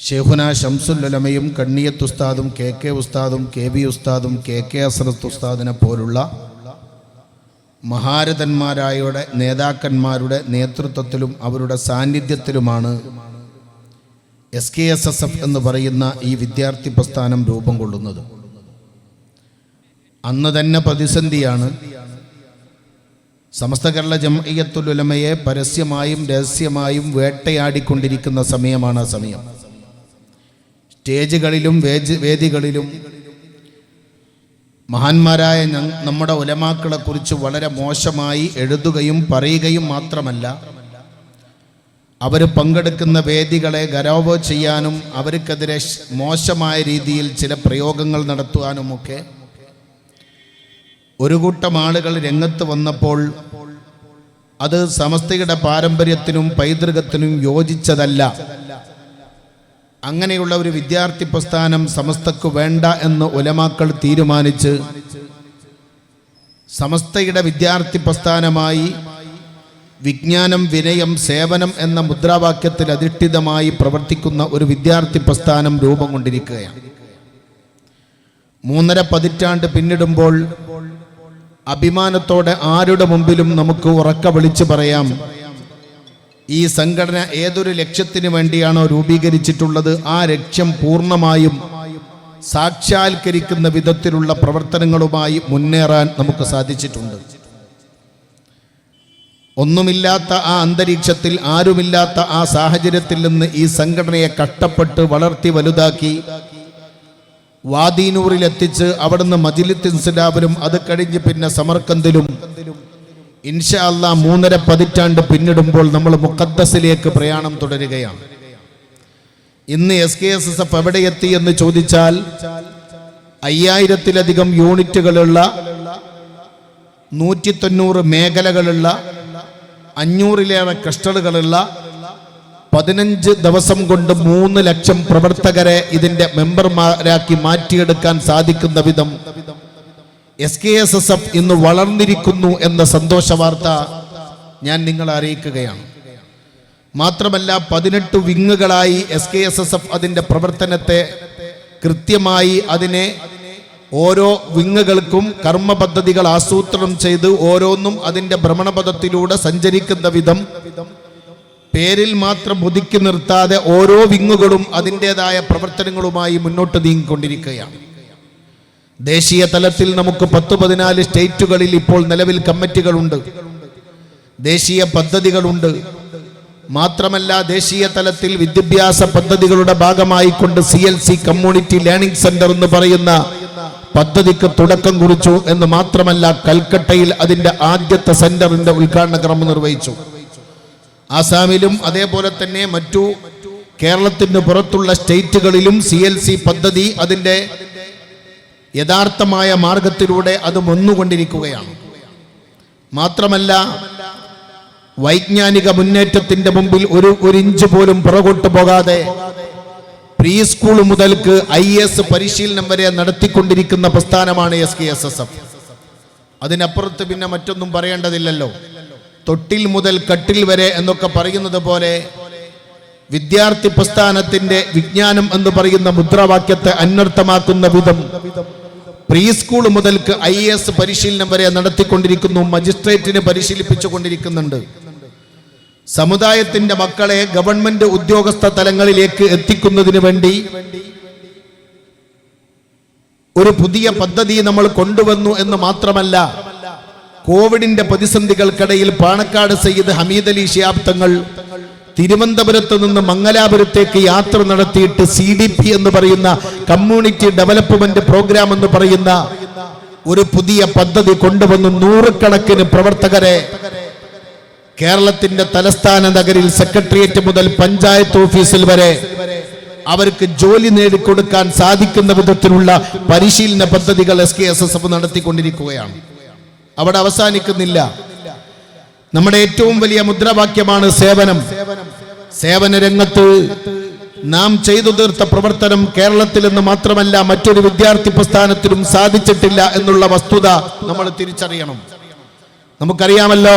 ഷെയ്ഖുന ഷംസുല്ലമയും കണ്ണിയത്ത് ഉസ്താദും കെ കെ ഉസ്താദും കെ ബി ഉസ്താദും കെ കെ അസറത്ത് ഉസ്താദിനെ പോലുള്ള മഹാരഥന്മാരായുടെ നേതാക്കന്മാരുടെ നേതൃത്വത്തിലും അവരുടെ സാന്നിധ്യത്തിലുമാണ് S K S S F എന്ന് പറയുന്ന ഈ വിദ്യാർത്ഥി പ്രസ്ഥാനം രൂപം കൊള്ളുന്നത്. അന്ന് തന്നെ പ്രതിസന്ധിയാണ്. സമസ്ത കേരള ജമയത്തുലമയെ പരസ്യമായും രഹസ്യമായും വേട്ടയാടിക്കൊണ്ടിരിക്കുന്ന സമയമാണ് ആ സമയം. സ്റ്റേജുകളിലും വേജ് വേദികളിലും മഹാന്മാരായ നമ്മുടെ ഉലമാക്കളെ കുറിച്ച് വളരെ മോശമായി എഴുതുകയും പറയുകയും മാത്രമല്ല അവർ പങ്കെടുക്കുന്ന വേദികളെ ഗരൗവ ചെയ്യാനും അവർക്കെതിരെ മോശമായ രീതിയിൽ ചില പ്രയോഗങ്ങൾ നടത്തുവാനുമൊക്കെ ഒരു കൂട്ടം ആളുകൾ രംഗത്ത് വന്നപ്പോൾ അത് സമസ്തയുടെ പാരമ്പര്യത്തിനും പൈതൃകത്തിനും യോജിച്ചതല്ല. അങ്ങനെയുള്ള ഒരു വിദ്യാർത്ഥി പ്രസ്ഥാനം സമസ്തക്ക് വേണ്ട എന്ന് ഒലമാക്കൾ തീരുമാനിച്ച് സമസ്തയുടെ വിദ്യാർത്ഥി പ്രസ്ഥാനമായി വിജ്ഞാനം വിനയം സേവനം എന്ന മുദ്രാവാക്യത്തിൽ അധിഷ്ഠിതമായി പ്രവർത്തിക്കുന്ന ഒരു വിദ്യാർത്ഥി പ്രസ്ഥാനം രൂപം കൊണ്ടിരിക്കുകയാണ്. മൂന്നര പതിറ്റാണ്ട് പിന്നിടുമ്പോൾ അഭിമാനത്തോടെ ആരുടെ മുമ്പിലും നമുക്ക് ഉറക്ക വിളിച്ചു പറയാം ഈ സംഘടന ഏതൊരു ലക്ഷ്യത്തിന് വേണ്ടിയാണോ രൂപീകരിച്ചിട്ടുള്ളത്? ആ ലക്ഷ്യം പൂർണമായും സാക്ഷാത്കരിക്കുന്ന വിധത്തിലുള്ള പ്രവർത്തനങ്ങളുമായി മുന്നേറാൻ നമുക്ക് സാധിച്ചിട്ടുണ്ട്. ഒന്നുമില്ലാത്ത ആ അന്തരീക്ഷത്തിൽ ആരുമില്ലാത്ത ആ സാഹചര്യത്തിൽ നിന്ന് ഈ സംഘടനയെ കഷ്ടപ്പെട്ട് വളർത്തി വലുതാക്കി വാദീനൂറിൽ എത്തിച്ച് അവിടുന്ന് മജിലിത്തിൻസിലാവിലും അത് കഴിഞ്ഞ് പിന്നെ സമർക്കന്തിലും ഇൻഷാ അല്ലാ മൂന്നര പതിറ്റാണ്ട് പിന്നിടുമ്പോൾ നമ്മൾ മുക്കദ്ദസിലേക്ക് പ്രയാണം തുടരുകയാണ്. ഇന്ന് S K S S F എവിടെ എത്തി എന്ന് ചോദിച്ചാൽ അയ്യായിരത്തിലധികം യൂണിറ്റുകളുള്ള നൂറ്റി തൊണ്ണൂറ് മേഖലകളുള്ള അഞ്ഞൂറിലേറെ ക്ലസ്റ്ററുകളുള്ള പതിനഞ്ച് ദിവസം കൊണ്ട് മൂന്ന് ലക്ഷം പ്രവർത്തകരെ ഇതിന്റെ മെമ്പർമാരാക്കി മാറ്റിയെടുക്കാൻ സാധിക്കുന്ന വിധം S K S S F ഇന്ന് വളർന്നിരിക്കുന്നു എന്ന സന്തോഷ വാർത്ത ഞാൻ നിങ്ങളെ അറിയിക്കുകയാണ്. മാത്രമല്ല പതിനെട്ട് വിങ്ങുകളായി S K S S F അതിന്റെ പ്രവർത്തനത്തെ കൃത്യമായി അതിനെ ഓരോ വിങ്ങുകൾക്കും കർമ്മ പദ്ധതികൾ ആസൂത്രണം ചെയ്ത് ഓരോന്നും അതിന്റെ ഭ്രമണപഥത്തിലൂടെ സഞ്ചരിക്കുന്ന വിധം പേരിൽ മാത്രം ഒതുക്കി നിർത്താതെ ഓരോ വിങ്ങുകളും അതിന്റെതായ പ്രവർത്തനങ്ങളുമായി മുന്നോട്ട് നീങ്ങിക്കൊണ്ടിരിക്കുകയാണ്. ദേശീയ തലത്തിൽ നമുക്ക് പത്ത് പതിനാല് സ്റ്റേറ്റുകളിൽ ഇപ്പോൾ നിലവിൽ കമ്മിറ്റികളുണ്ട്. ദേശീയ പദ്ധതികളുണ്ട്. മാത്രമല്ല ദേശീയ തലത്തിൽ വിദ്യാഭ്യാസ പദ്ധതികളുടെ ഭാഗമായി കൊണ്ട് C L C community learning centre എന്ന് പറയുന്ന പദ്ധതിക്ക് തുടക്കം കുറിച്ചു എന്ന് മാത്രമല്ല കൽക്കട്ടയിൽ അതിന്റെ ആദ്യത്തെ സെന്ററിന്റെ ഉദ്ഘാടന ക്രമം നിർവഹിച്ചു. ആസാമിലും അതേപോലെ തന്നെ മറ്റു കേരളത്തിന് പുറത്തുള്ള സ്റ്റേറ്റുകളിലും സി എൽ സി പദ്ധതി അതിന്റെ യഥാർത്ഥമായ മാർഗത്തിലൂടെ അത് വന്നുകൊണ്ടിരിക്കുകയാണ്. മാത്രമല്ല വൈജ്ഞാനിക മുന്നേറ്റത്തിന്റെ മുമ്പിൽ ഒരു ഒരു ഇഞ്ച് പോലും പുറകോട്ട് പോകാതെ പ്രീ സ്കൂൾ മുതൽക്ക് ഐ എസ് പരിശീലനം വരെ നടത്തിക്കൊണ്ടിരിക്കുന്ന പ്രസ്ഥാനമാണ് S K S S F. അതിനപ്പുറത്ത് പിന്നെ മറ്റൊന്നും പറയേണ്ടതില്ലല്ലോ. തൊട്ടിൽ മുതൽ കട്ടിൽ വരെ എന്നൊക്കെ പറയുന്നത് പോലെ വിദ്യാർത്ഥി പ്രസ്ഥാനത്തിന്റെ വിജ്ഞാനം എന്ന് പറയുന്ന മുദ്രാവാക്യത്തെ അന്വർത്ഥമാക്കുന്ന വിധം പ്രീ സ്കൂൾ മുതൽക്ക് ഐ എസ് പരിശീലനം വരെ നടത്തിക്കൊണ്ടിരിക്കുന്നു മജിസ്ട്രേറ്റിനെ പരിശീലിപ്പിച്ചു കൊണ്ടിരിക്കുന്നുണ്ട്. സമുദായത്തിന്റെ മക്കളെ ഗവൺമെന്റ് ഉദ്യോഗസ്ഥ തലങ്ങളിലേക്ക് എത്തിക്കുന്നതിന് വേണ്ടി ഒരു പുതിയ പദ്ധതി നമ്മൾ കൊണ്ടുവന്നു എന്ന് മാത്രമല്ല കോവിഡിന്റെ പ്രതിസന്ധികൾക്കിടയിൽ പാണക്കാട് സയ്യിദ് ഹമീദ് അലി ഷിയാബ് തങ്ങൾ തിരുവനന്തപുരത്ത് നിന്ന് മംഗലാപുരത്തേക്ക് യാത്ര നടത്തിയിട്ട് സി ഡി പി എന്ന് പറയുന്ന കമ്മ്യൂണിറ്റി ഡെവലപ്മെന്റ് പ്രോഗ്രാം എന്ന് പറയുന്ന ഒരു പുതിയ പദ്ധതി കൊണ്ടുവന്ന് നൂറുകണക്കിന് പ്രവർത്തകരെ കേരളത്തിന്റെ തലസ്ഥാന നഗരിൽ സെക്രട്ടേറിയറ്റ് മുതൽ പഞ്ചായത്ത് ഓഫീസിൽ വരെ അവർക്ക് ജോലി നേടിക്കൊടുക്കാൻ സാധിക്കുന്ന വിധത്തിലുള്ള പരിശീലന പദ്ധതികൾ S K S S F നടത്തിക്കൊണ്ടിരിക്കുകയാണ്. അവിടെ അവസാനിക്കുന്നില്ല. നമ്മുടെ ഏറ്റവും വലിയ മുദ്രാവാക്യമാണ് സേവനം. സേവന രംഗത്ത് നാം ചെയ്തു തീർത്ത പ്രവർത്തനം കേരളത്തിൽ നിന്ന് മാത്രമല്ല മറ്റൊരു വിദ്യാർത്ഥി പ്രസ്ഥാനത്തിലും സാധിച്ചിട്ടില്ല എന്നുള്ള വസ്തുത നമ്മൾ തിരിച്ചറിയണം. നമുക്കറിയാമല്ലോ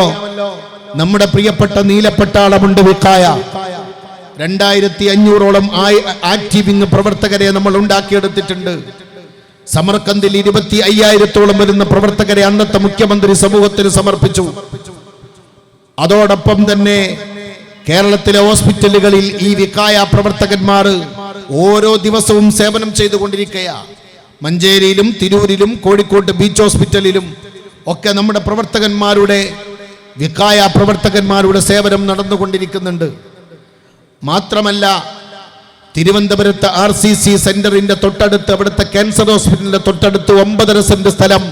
നമ്മുടെ പ്രിയപ്പെട്ട നീലപ്പെട്ടാളമുണ്ട് വിക്കായ. രണ്ടായിരത്തി അഞ്ഞൂറോളം ആക്റ്റീവിംഗ് പ്രവർത്തകരെ നമ്മൾ ഉണ്ടാക്കിയെടുത്തിട്ടുണ്ട്. സമർക്കന്തിൽ ഇരുപത്തി അയ്യായിരത്തോളം വരുന്ന പ്രവർത്തകരെ അന്നത്തെ മുഖ്യമന്ത്രി സമൂഹത്തിന് സമർപ്പിച്ചു. അതോടൊപ്പം തന്നെ കേരളത്തിലെ ഹോസ്പിറ്റലുകളിൽ ഈ വിക്കായ പ്രവർത്തകന്മാർ ഓരോ ദിവസവും സേവനം ചെയ്തുകൊണ്ടിരിക്കുകയാണ് മഞ്ചേരിയിലും തിരൂരിലും കോഴിക്കോട്ട് ബീച്ച് ഹോസ്പിറ്റലിലും ഒക്കെ നമ്മുടെ പ്രവർത്തകന്മാരുടെ വിക്കായ പ്രവർത്തകന്മാരുടെ സേവനം നടന്നുകൊണ്ടിരിക്കുന്നുണ്ട്. മാത്രമല്ല തിരുവനന്തപുരത്ത് ആർ സി സി സെന്ററിന്റെ തൊട്ടടുത്ത് അവിടുത്തെ ക്യാൻസർ ഹോസ്പിറ്റലിന്റെ തൊട്ടടുത്ത് ഒമ്പതര സെന്റ് സ്ഥലം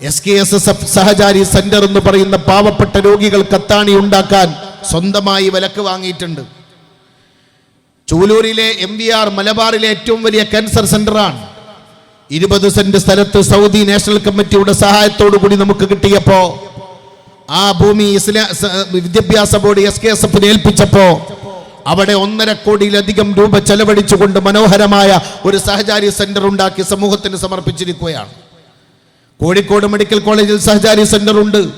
S K S S F Sahachari centre എന്ന് പറയുന്ന പാവപ്പെട്ട രോഗികൾ കത്താണി ഉണ്ടാക്കാൻ സ്വന്തമായി വിലക്ക് വാങ്ങിയിട്ടുണ്ട്. ചൂലൂരിലെ എം വി ആർ മലബാറിലെ ഏറ്റവും വലിയ ക്യാൻസർ സെന്ററാണ് ഇരുപത് സെന്റ് സ്ഥലത്ത് സൗദി നാഷണൽ കമ്മിറ്റിയുടെ സഹായത്തോടു കൂടി നമുക്ക് കിട്ടിയപ്പോ ആ ഭൂമി ഇസ്ലാ വിദ്യാഭ്യാസ ബോർഡ് എസ് കെ എസ് എഫിന് ഏൽപ്പിച്ചപ്പോ അവിടെ ഒന്നര കോടിയിലധികം രൂപ ചെലവഴിച്ചുകൊണ്ട് മനോഹരമായ ഒരു സഹചാരി സെന്റർ ഉണ്ടാക്കി സമൂഹത്തിന് സമർപ്പിച്ചിരിക്കുകയാണ്. കോഴിക്കോട് മെഡിക്കൽ കോളേജിൽ സഹചാരി സെന്റർ ഉണ്ട്.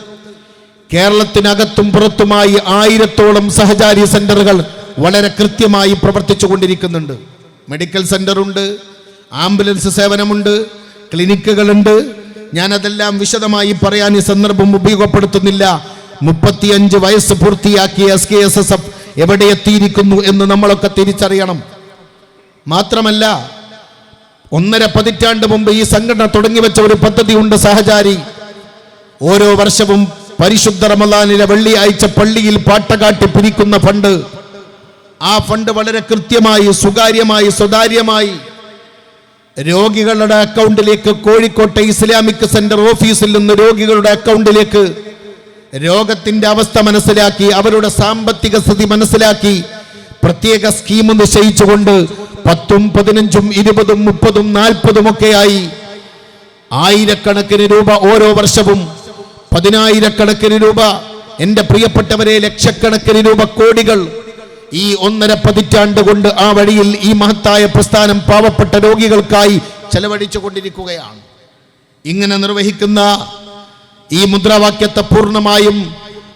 കേരളത്തിനകത്തും പുറത്തുമായി ആയിരത്തോളം സഹചാരി സെന്ററുകൾ വളരെ കൃത്യമായി പ്രവർത്തിച്ചു കൊണ്ടിരിക്കുന്നുണ്ട് മെഡിക്കൽ സെന്റർ ഉണ്ട് ആംബുലൻസ് സേവനമുണ്ട് ക്ലിനിക്കുകളുണ്ട്. ഞാനതെല്ലാം വിശദമായി പറയാൻ ഈ സന്ദർഭം ഉപയോഗപ്പെടുത്തുന്നില്ല. മുപ്പത്തിയഞ്ച് വയസ്സ് പൂർത്തിയാക്കിയ S K S S F എവിടെ എത്തിയിരിക്കുന്നു എന്ന് നമ്മളൊക്കെ തിരിച്ചറിയണം. മാത്രമല്ല ഒന്നര പതിറ്റാണ്ട് മുമ്പ് ഈ സംഘടന തുടങ്ങി വെച്ച ഒരു പദ്ധതിയുണ്ട് സഹചാരി. ഓരോ വർഷവും പരിശുദ്ധ റമദാനിലെ വെള്ളിയാഴ്ച പള്ളിയിൽ പാട്ടകാട്ടി പിരിക്കുന്ന ഫണ്ട്. ആ ഫണ്ട് വളരെ കൃത്യമായി സ്വകാര്യമായി സ്വതാര്യമായി രോഗികളുടെ അക്കൗണ്ടിലേക്ക് കോഴിക്കോട്ടെ ഇസ്ലാമിക് സെന്റർ ഓഫീസിൽ നിന്ന് രോഗികളുടെ അക്കൗണ്ടിലേക്ക് രോഗത്തിന്റെ അവസ്ഥ മനസ്സിലാക്കി അവരുടെ സാമ്പത്തിക സ്ഥിതി മനസ്സിലാക്കി പ്രത്യേക സ്കീം നിശ്ചയിച്ചുകൊണ്ട് പത്തും പതിനഞ്ചും ഇരുപതും മുപ്പതും നാൽപ്പതും ഒക്കെയായി ആയിരക്കണക്കിന് രൂപ ഓരോ വർഷവും പതിനായിരക്കണക്കിന് രൂപ എന്റെ പ്രിയപ്പെട്ടവരെ ലക്ഷക്കണക്കിന് രൂപ കോടികൾ ഈ ഒന്നര പതിറ്റാണ്ട് കൊണ്ട് ആ വഴിയിൽ ഈ മഹത്തായ പ്രസ്ഥാനം പാവപ്പെട്ട രോഗികൾക്കായി ചെലവഴിച്ചു കൊണ്ടിരിക്കുകയാണ് ഇങ്ങനെ നിർവഹിക്കുന്ന ഈ മുദ്രാവാക്യത്തെ പൂർണമായും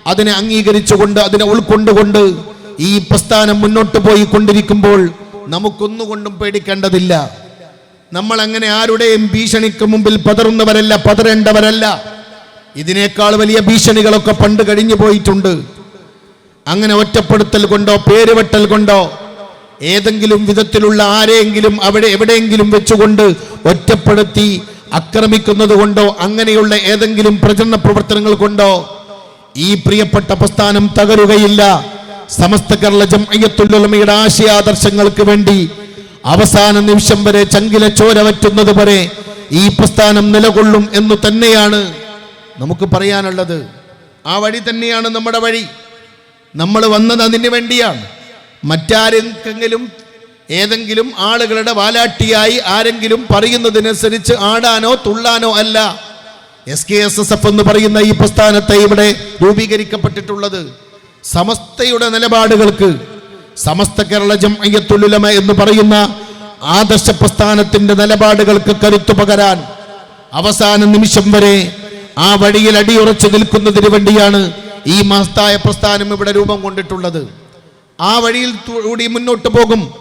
അതിനെ അംഗീകരിച്ചുകൊണ്ട് അതിനെ ഉൾക്കൊണ്ടുകൊണ്ട് ഈ പ്രസ്ഥാനം മുന്നോട്ട് പോയി കൊണ്ടിരിക്കുമ്പോൾ നമുക്കൊന്നുകൊണ്ടും പേടിക്കേണ്ടതില്ല. നമ്മൾ അങ്ങനെ ആരുടെയും ഭീഷണിക്ക് മുമ്പിൽ പതറുന്നവരല്ല പതറേണ്ടവരല്ല. ഇതിനേക്കാൾ വലിയ ഭീഷണികളൊക്കെ പണ്ട് കഴിഞ്ഞു പോയിട്ടുണ്ട്. അങ്ങനെ ഒറ്റപ്പെടുത്തൽ കൊണ്ടോ പേരുവെട്ടൽ കൊണ്ടോ ഏതെങ്കിലും വിധത്തിലുള്ള ആരെയെങ്കിലും അവിടെ എവിടെയെങ്കിലും വെച്ചുകൊണ്ട് ഒറ്റപ്പെടുത്തി ആക്രമിക്കുന്നത് കൊണ്ടോ അങ്ങനെയുള്ള ഏതെങ്കിലും പ്രചരണ പ്രവർത്തനങ്ങൾ കൊണ്ടോ ഈ പ്രിയപ്പെട്ട പ്രസ്ഥാനം തകരുകയില്ല. സമസ്ത കേരള ജംഅയ്യത്തുൽ ആശയാദർശങ്ങൾക്ക് വേണ്ടി അവസാന നിമിഷം വരെ ചങ്കില ചോര വറ്റുന്നത് വരെ ഈ പ്രസ്ഥാനം നിലകൊള്ളും എന്ന് തന്നെയാണ് നമുക്ക് പറയാനുള്ളത്. ആ വഴി തന്നെയാണ് നമ്മുടെ വഴി. നമ്മൾ വന്നത് അതിന് വേണ്ടിയാണ്. മറ്റാരെങ്കിലും ഏതെങ്കിലും ആളുകളുടെ വാലാട്ടിയായി ആരെങ്കിലും പറയുന്നതിനനുസരിച്ച് ആടാനോ തുള്ളാനോ അല്ല. S K S S F എന്ന് പറയുന്ന ഈ പ്രസ്ഥാനത്തെ ഇവിടെ രൂപീകരിക്കപ്പെട്ടിട്ടുള്ളത്. സമസ്തയുടെ നിലപാടുകൾക്ക് സമസ്ത കേരള ജംഅയ്യത്തുലുലമ എന്ന് പറയുന്ന ആദർശ പ്രസ്ഥാനത്തിന്റെ നിലപാടുകൾക്ക് കരുത്തു പകരാൻ അവസാന നിമിഷം വരെ ആ വഴിയിൽ അടിയുറച്ചു നിൽക്കുന്നതിന് വേണ്ടിയാണ് ഈ മഹത്തായ പ്രസ്ഥാനം ഇവിടെ രൂപം കൊണ്ടിട്ടുള്ളത്. ആ വഴിയിൽ കൂടി മുന്നോട്ട് പോകും.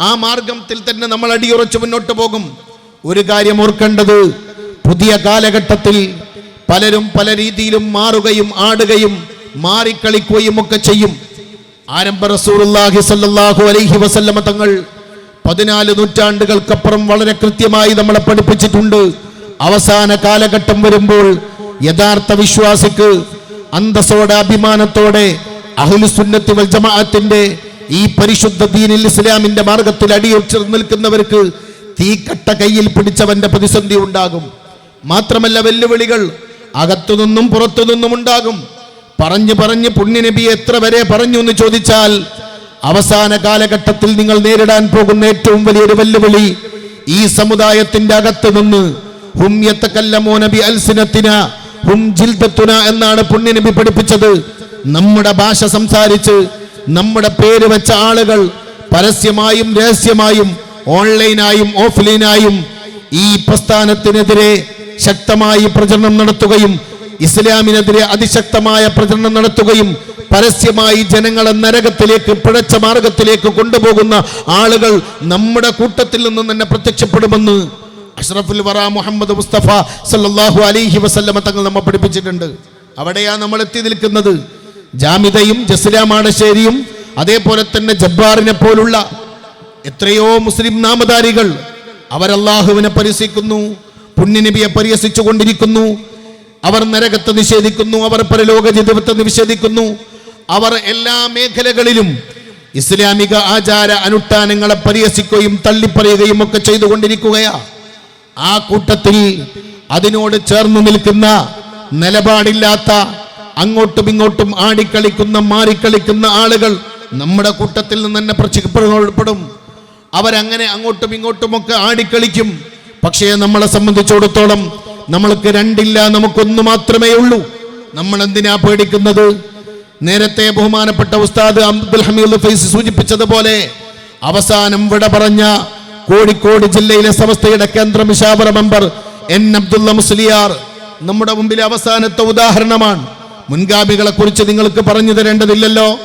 ആ മാർഗത്തിൽ തന്നെ നമ്മൾ അടിയുറച്ച് മുന്നോട്ട് പോകും. ഒരു കാര്യം ഓർക്കേണ്ടത് പുതിയ കാലഘട്ടത്തിൽ പലരും പല രീതിയിലും മാറുകയും ആടുകയും മാറിക്കളിക്കുകയും ഒക്കെ ചെയ്യും. ആരംഭ റസൂലുള്ളാഹി സല്ലാഹു അലൈഹി വസല്ലമ തങ്ങൾ പതിനാല് നൂറ്റാണ്ടുകൾക്കപ്പുറം വളരെ കൃത്യമായി നമ്മളെ പഠിപ്പിച്ചിട്ടുണ്ട്. അവസാന കാലഘട്ടം വരുമ്പോൾ യഥാർത്ഥ വിശ്വാസിക്ക് അന്തസ്സോടെ അഭിമാനത്തോടെ അഹുലുസുന്നത്തി വൽ ജമാഅത്തിന്റെ ഈ പരിശുദ്ധ ദീനിൽ ഇസ്ലാമിന്റെ മാർഗത്തിൽ അടിയൊച്ചു നിൽക്കുന്നവർക്ക് തീക്കട്ട കയ്യിൽ പിടിച്ചവന്റെ പ്രതിസന്ധി ഉണ്ടാകും. മാത്രമല്ല വെല്ലുവിളികൾ അകത്തുനിന്നും പുറത്തുനിന്നും ഉണ്ടാകും. പറഞ്ഞു പറഞ്ഞ് പുണ്യനബി എത്ര വരെ പറഞ്ഞു എന്ന് ചോദിച്ചാൽ അവസാന കാലഘട്ടത്തിൽ നിങ്ങൾ നേരിടാൻ പോകുന്ന ഏറ്റവും വലിയൊരു വെല്ലുവിളി ഈ സമുദായത്തിന്റെ അകത്ത് നിന്ന് ഹും യത്തക്കല്ലമൂന ബി അൽസിനത്തിന ഹും എന്നാണ് പുണ്യനബി പഠിപ്പിച്ചത്. നമ്മുടെ ഭാഷ സംസാരിച്ച് നമ്മുടെ പേര് വെച്ച ആളുകൾ പരസ്യമായും രഹസ്യമായും ഓൺലൈനായും ഓഫ്ലൈനായും ഈ പ്രസ്ഥാനത്തിനെതിരെ ശക്തമായി പ്രചരണം നടത്തുകയും ഇസ്ലാമിനെതിരെ അതിശക്തമായ പ്രചരണം നടത്തുകയും പരസ്യമായി ജനങ്ങളെ നരകത്തിലേക്ക് പിഴച്ച മാർഗത്തിലേക്ക് കൊണ്ടുപോകുന്ന ആളുകൾ നമ്മുടെ കൂട്ടത്തിൽ നിന്ന് തന്നെ പ്രത്യക്ഷപ്പെടുമെന്ന് അഷ്റഫുൽ വറ മുഹമ്മദ് മുസ്തഫ സല്ലാഹു അലൈഹി വസല്ലമ തങ്ങൾ നമ്മെ പഠിപ്പിച്ചിട്ടുണ്ട്. അവിടെയാ നമ്മൾ എത്തി നിൽക്കുന്നത്. ജാമിതയും ജസ്ലാമാടശ്ശേരിയും അതേപോലെ തന്നെ ജബ്ബാറിനെ പോലുള്ള എത്രയോ മുസ്ലിം നാമധാരികൾ അവരല്ലാഹുവിനെ പരിഹസിക്കുന്നു പുണ്യനബിയെ പരിഹസിച്ചു കൊണ്ടിരിക്കുന്നു അവർ നരകത്തെ നിഷേധിക്കുന്നു അവർ പരലോക ജീവിതത്തെ നിഷേധിക്കുന്നു. അവർ എല്ലാ മേഖലകളിലും ഇസ്ലാമിക ആചാര അനുഷ്ഠാനങ്ങളെ പരിഹസിക്കുകയും തള്ളിപ്പറയുകയും ഒക്കെ ചെയ്തുകൊണ്ടിരിക്കുകയാ. ആ കൂട്ടത്തിൽ അതിനോട് ചേർന്ന് നിൽക്കുന്ന നിലപാടില്ലാത്ത അങ്ങോട്ടും ഇങ്ങോട്ടും ആടിക്കളിക്കുന്ന മാറിക്കളിക്കുന്ന ആളുകൾ നമ്മുടെ കൂട്ടത്തിൽ നിന്ന് തന്നെ പ്രചിക്കപ്പെടും അവരങ്ങനെ അങ്ങോട്ടും ഇങ്ങോട്ടുമൊക്കെ ആടിക്കളിക്കും. പക്ഷേ നമ്മളെ സംബന്ധിച്ചിടത്തോളം നമ്മൾക്ക് രണ്ടില്ല നമുക്കൊന്ന് മാത്രമേ ഉള്ളൂ. നമ്മൾ എന്തിനാ പേടിക്കുന്നത്? നേരത്തെ ബഹുമാനപ്പെട്ട ഉസ്താദ് അബ്ദുൽ ഹമീദ് ഫൈസ് സൂചിപ്പിച്ചതുപോലെ അവസാനം വിട പറഞ്ഞ കോഴിക്കോട് ജില്ലയിലെ സമസ്തയുടെ കേന്ദ്ര മിഷാബറ മെമ്പർ എൻ അബ്ദുല്ല മുസ്ലിയാർ നമ്മുടെ മുമ്പിലെ അവസാനത്തെ ഉദാഹരണമാണ്. മുൻഗാമികളെ കുറിച്ച് നിങ്ങൾക്ക് പറഞ്ഞു തരേണ്ടതില്ലല്ലോ.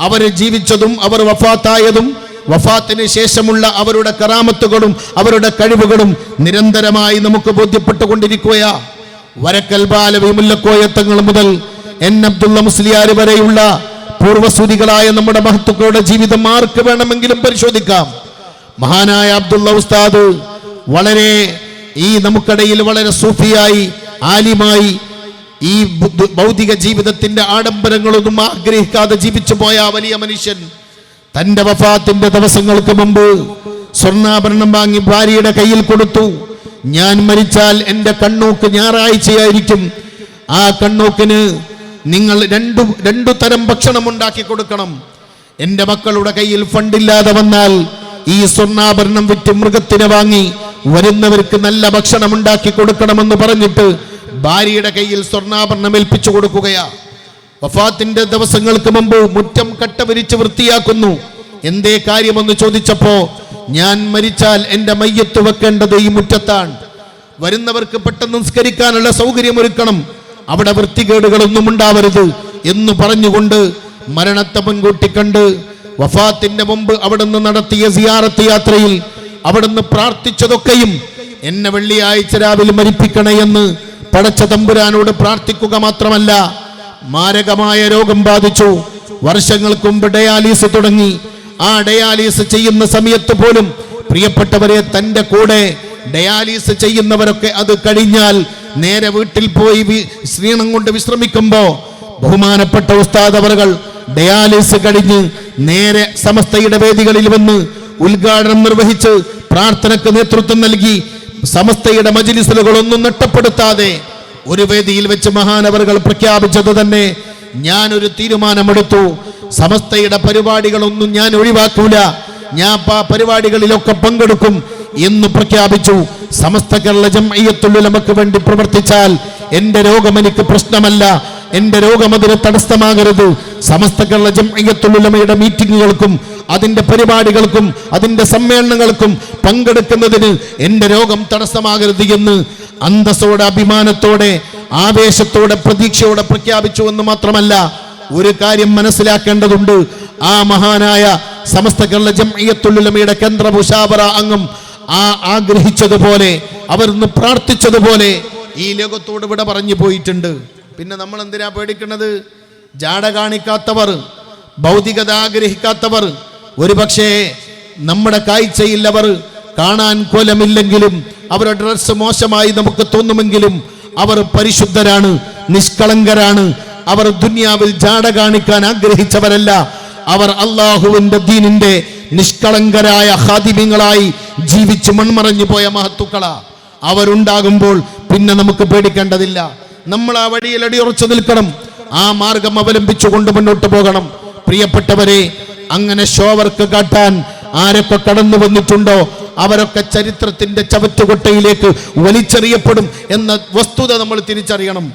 അവർ ജീവിച്ചതും അവർ വഫാത്തായതും വഫാത്തിന് ശേഷമുള്ള അവരുടെ കറാമത്തുകളും അവരുടെ കഴിവുകളും നിരന്തരമായി നമുക്ക് ബോധ്യപ്പെട്ടുകൊണ്ടിരിക്കുകയാ. വരക്കൽ ബാലവിമുല്ലക്കോയത്തങ്ങൾ മുതൽ എൻ അബ്ദുള്ള മുസ്ലിയാർ വരെയുള്ള പൂർവസൂരികളായ നമ്മുടെ മഹത്തുക്കളുടെ ജീവിതം ആർക്ക് വേണമെങ്കിലും പരിശോധിക്കാം. മഹാനായ അബ്ദുള്ള ഉസ്താദ് വളരെ ഈ നമുക്കിടയിൽ വളരെ സൂഫിയായി ആലിമായി ഈ ഭൗതിക ജീവിതത്തിന്റെ ആഡംബരങ്ങളൊന്നും ആഗ്രഹിക്കാതെ ജീവിച്ചു പോയ വലിയ മനുഷ്യൻ തന്റെ വഫാത്തിന്റെ ദിവസങ്ങൾക്ക് മുമ്പ് സ്വർണാഭരണം വാങ്ങി ഭാര്യയുടെ കയ്യിൽ കൊടുത്തു. ഞാൻ മരിച്ചാൽ എന്റെ കണ്ണൂക്ക് ഞായറാഴ്ചയായിരിക്കും. ആ കണ്ണൂക്കിന് നിങ്ങൾ രണ്ടു രണ്ടു തരം ഭക്ഷണം ഉണ്ടാക്കി കൊടുക്കണം. എന്റെ മക്കളുടെ കയ്യിൽ ഫണ്ടില്ലാതെ വന്നാൽ ഈ സ്വർണാഭരണം വിറ്റ് മൃഗത്തിനെ വാങ്ങി വരുന്നവർക്ക് നല്ല ഭക്ഷണം ഉണ്ടാക്കി കൊടുക്കണമെന്ന് പറഞ്ഞിട്ട് ഭാര്യയുടെ കയ്യിൽ സ്വർണാഭരണം ഏൽപ്പിച്ചു കൊടുക്കുകയാ. വഫാത്തിന്റെ ദിവസങ്ങൾക്ക് മുമ്പ് മുറ്റം കട്ട വിരിച്ച് വൃത്തിയാക്കുന്നു. എന്തേ കാര്യമെന്ന് ചോദിച്ചപ്പോ ഞാൻ മരിച്ചാൽ എന്റെ മയ്യത്ത് വെക്കേണ്ടത് ഈ മുറ്റത്താണ്. വരുന്നവർക്ക് പെട്ടെന്ന് നിസ്കരിക്കാനുള്ള സൗകര്യമൊരുക്കണം. അവിടെ വൃത്തികേടുകളൊന്നും ഉണ്ടാവരുത് എന്ന് പറഞ്ഞുകൊണ്ട് മരണത്തെ മുൻകൂട്ടി കണ്ട് വഫാത്തിന്റെ മുമ്പ് അവിടുന്ന് നടത്തിയ സിയാറത്ത് യാത്രയിൽ അവിടുന്ന് പ്രാർത്ഥിച്ചതൊക്കെയും എന്നെ വെള്ളിയാഴ്ച രാവിലെ മരിപ്പിക്കണേ എന്ന് പടച്ച തമ്പുരാനോട് പ്രാർത്ഥിക്കുക മാത്രമല്ല. മാരകമായ രോഗം ബാധിച്ചു. വർഷങ്ങൾക്ക് മുമ്പ് ഡയാലിസ് തുടങ്ങി. ആ ഡയാലിസ് ചെയ്യുന്ന സമയത്ത് പോലും പ്രിയപ്പെട്ടവരെ തന്റെ കൂടെ ഡയാലിസ് ചെയ്യുന്നവരൊക്കെ അത് കഴിഞ്ഞാൽ നേരെ വീട്ടിൽ പോയി ശ്രീണം കൊണ്ട് വിശ്രമിക്കുമ്പോ ബഹുമാനപ്പെട്ട ഉസ്താദ് അവറുകൾ ഡയാലിസ് കഴിഞ്ഞ് നേരെ സമസ്തയുടെ വേദികളിൽ വന്ന് ഉദ്ഘാടനം നിർവഹിച്ച് പ്രാർത്ഥനക്ക് നേതൃത്വം നൽകി. സമസ്തയുടെ മജിലിസുകളൊന്നും നഷ്ടപ്പെടുത്താതെ ഒരു വേദിയിൽ വെച്ച് മഹാനവറുകൾ പ്രഖ്യാപിച്ചത് തന്നെ ഞാൻ ഒരു തീരുമാനമെടുത്തു. സമസ്തയുടെ പരിപാടികളൊന്നും ഞാൻ ഒഴിവാക്കൂല. ഞാൻ പരിപാടികളിലൊക്കെ പങ്കെടുക്കും എന്ന് പ്രഖ്യാപിച്ചു. സമസ്ത കേരള നമുക്ക് വേണ്ടി പ്രവർത്തിച്ചാൽ എന്റെ രോഗം എനിക്ക് പ്രശ്നമല്ല. എന്റെ രോഗം അതിന് തടസ്സമാകരുത്. സമസ്ത കേരള ജംഇയ്യത്തുൽ മീറ്റിങ്ങുകൾക്കും അതിന്റെ പരിപാടികൾക്കും അതിന്റെ സമ്മേളനങ്ങൾക്കും പങ്കെടുക്കുന്നതിന് എന്റെ രോഗം തടസ്സമാകരുത് എന്ന് അന്തസ്സോടെ അഭിമാനത്തോടെ ആവേശത്തോടെ പ്രതീക്ഷയോടെ പ്രഖ്യാപിച്ചു എന്ന് മാത്രമല്ല ഒരു കാര്യം മനസ്സിലാക്കേണ്ടതുണ്ട്. ആ മഹാനായ സമസ്ത കേരള കേന്ദ്ര മുഷാബറ അംഗം ആ ആഗ്രഹിച്ചതുപോലെ അവരിന്ന് പ്രാർത്ഥിച്ചതുപോലെ ഈ ലോകത്തോട് ഇവിടെ പറഞ്ഞു പോയിട്ടുണ്ട്. പിന്നെ നമ്മൾ എന്തിനാ പേടിക്കുന്നത്? ജാട കാണിക്കാത്തവർ ഭൗതികത ആഗ്രഹിക്കാത്തവർ ഒരുപക്ഷേ നമ്മുടെ കാഴ്ചയിൽ അവർ കാണാൻ കൊലമില്ലെങ്കിലും അവരുടെ ഡ്രസ്സ് മോശമായി നമുക്ക് തോന്നുമെങ്കിലും അവർ പരിശുദ്ധരാണ് നിഷ്കളങ്കരാണ്. അവർ ദുനിയാവിൽ ജാട കാണിക്കാൻ ആഗ്രഹിച്ചവരല്ല. അവർ അള്ളാഹുവിന്റെ ദീനിന്റെ നിഷ്കളങ്കരായ ഹാദിമ്യങ്ങളായി ജീവിച്ച് മൺമറഞ്ഞു പോയ മഹത്തുക്കളാ. അവരുണ്ടാകുമ്പോൾ പിന്നെ നമുക്ക് പേടിക്കേണ്ടതില്ല. നമ്മൾ ആ വഴിയിൽ അടിയുറച്ചു നിൽക്കണം. ആ മാർഗം അവലംബിച്ചുകൊണ്ട് മുന്നോട്ട് പോകണം. പ്രിയപ്പെട്ടവരെ അങ്ങനെ ഷോവർക്ക് കാട്ടാൻ ആരൊക്കെ കടന്നു വന്നിട്ടുണ്ടോ? അവരൊക്കെ ചരിത്രത്തിന്റെ ചവറ്റുകൊട്ടയിലേക്ക് വലിച്ചെറിയപ്പെടും എന്ന വസ്തുത നമ്മൾ തിരിച്ചറിയണം.